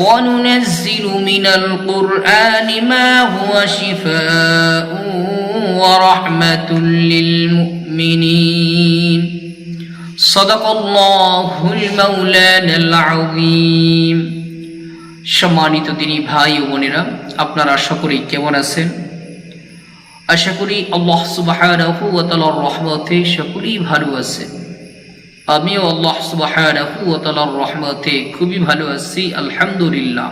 وننزل من القرآن ما هو شفاء ورحمة للمؤمنين صدق الله المولانا العظيم সম্মানিত তিনি ভাই ও বোনেরা আপনারা সকলেই কেমন আছেন আশা করি আল্লাহ সুবাহানাহু ওয়া তাআলার রহমতে সকলেই ভালো আছেন আমিও আল্লাহ তাআলার রহমতে খুবই ভালো আছি, আলহামদুলিল্লাহ।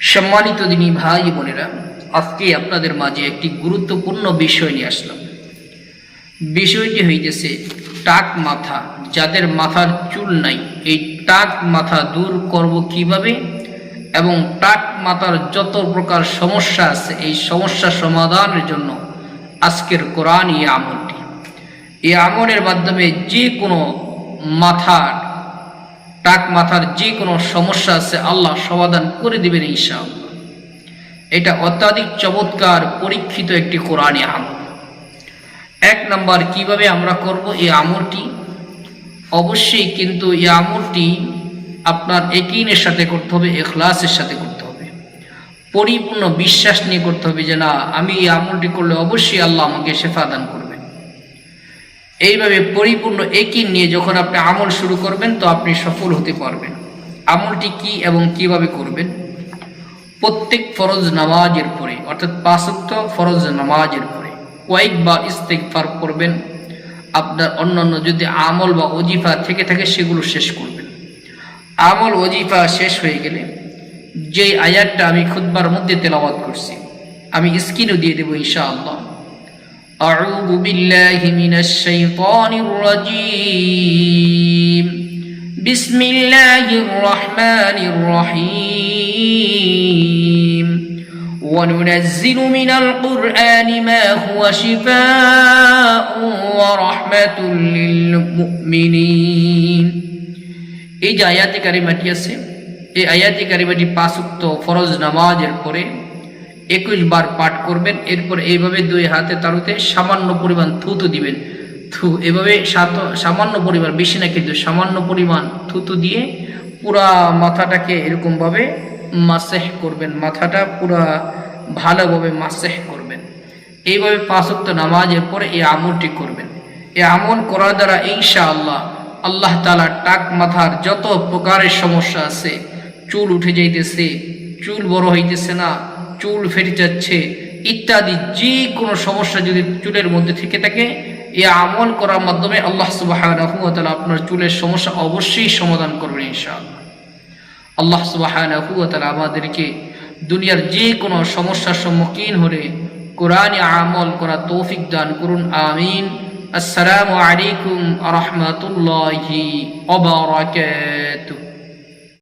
সম্মানিত দিনী ভাই বোনেরা, আজকে আপনাদের মাঝে একটি গুরুত্বপূর্ণ বিষয় নিয়ে আসলাম। বিষয়টি হইতেছে টাক মাথা, যাদের মাথার চুল নাই। এই টাক মাথা দূর করব কীভাবে? এবং টাক মাথার যত প্রকার সমস্যা আছে, এই সমস্যা সমাধানের জন্য আজকের কোরআন এই আমলটি। এই আমলের মাধ্যমে যে কোনো মাথার, টাক মাথার যে কোনো সমস্যা আছে, আল্লাহ সমাধান করে দিবেন ইনশাআল্লাহ। এটা অত্যাধিক চমৎকার পরীক্ষিত একটি কোরআনী আমল। এক নাম্বার, কীভাবে আমরা করব এই আমলটি? অবশ্যই কিন্তু এই আমলটি আপনার একিনের সাথে করতে হবে, এখলাসের সাথে করতে হবে। পরিপূর্ণ বিশ্বাস নিয়ে করতে হবে যে না, আমি এই আমলটি করলে অবশ্যই আল্লাহ আমাকে শেফা দান করবেন এইভাবে পরিপূর্ণ একিন নিয়ে যখন আপনি আমল শুরু করবেন, তো আপনি সফল হতে পারবেন। আমলটি কি এবং কীভাবে করবেন? প্রত্যেক ফরজ নামাজের পরে, অর্থাৎ পাঁচক্ত ফরজ নামাজের পরে কয়েকবার ইস্তেকফার করবেন। আপনার অন্যান্য যদি আমল বা অজিফা থেকে থাকে, সেগুলো শেষ করবেন। আমল অজিফা শেষ হয়ে গেলে যে আয়াতটা আমি খুদবার মধ্যে তেলাওয়াত করছি, আমি স্ক্রিনও দিয়ে দেবো ইনশাআল্লাহ। أعوذ بالله من الشيطان الرجيم بسم الله الرحمن الرحيم وننزل من القرآن ما هو شفاء ورحمة للمؤمنين এই যে আয়াতে কারিমাটি আছে এই আয়াতে কারিমাটি পাঁচুক্ত ফরজ নামাজের পরে একুশ বার পাঠ করবেন, এরপর এইভাবে দুই হাতে তারুতে সামান্য পরিমাণ থুতু দিবেন। থু, এভাবে সামান্য পরিমাণ, বেশি না কিন্তু সামান্য পরিমাণ থুতু দিয়ে পুরা মাথাটাকে এরকমভাবে মাসেহ করবেন, মাথাটা পুরা ভালোভাবে মাসেহ করবেন। এইভাবে পাঁচক্ত নামাজের পরে এই আমলটি করবেন। এই আমল করার দ্বারা ইনশা আল্লাহ আল্লাহ তালা টাক মাথার যত প্রকারের সমস্যা আছে, চুল উঠে যাইতেছে, চুল বড় হইতেছে না চুল ফেটে যাচ্ছে, ইত্যাদি যে কোনো সমস্যা যদি চুলের মধ্যে থেকে থাকে এই আমল করার মাধ্যমে আল্লাহ সুবাহ আপনার চুলের সমস্যা অবশ্যই সমাধান করবেন ইনশাআল্লাহ। আল্লাহ সুবাহ আমাদেরকে দুনিয়ার যে কোনো সমস্যার সম্মুখীন হলে কোরআনে আমল করা তৌফিক দান করুন, আমিন। আসসালামু আলাইকুম রহমতুল্লাহি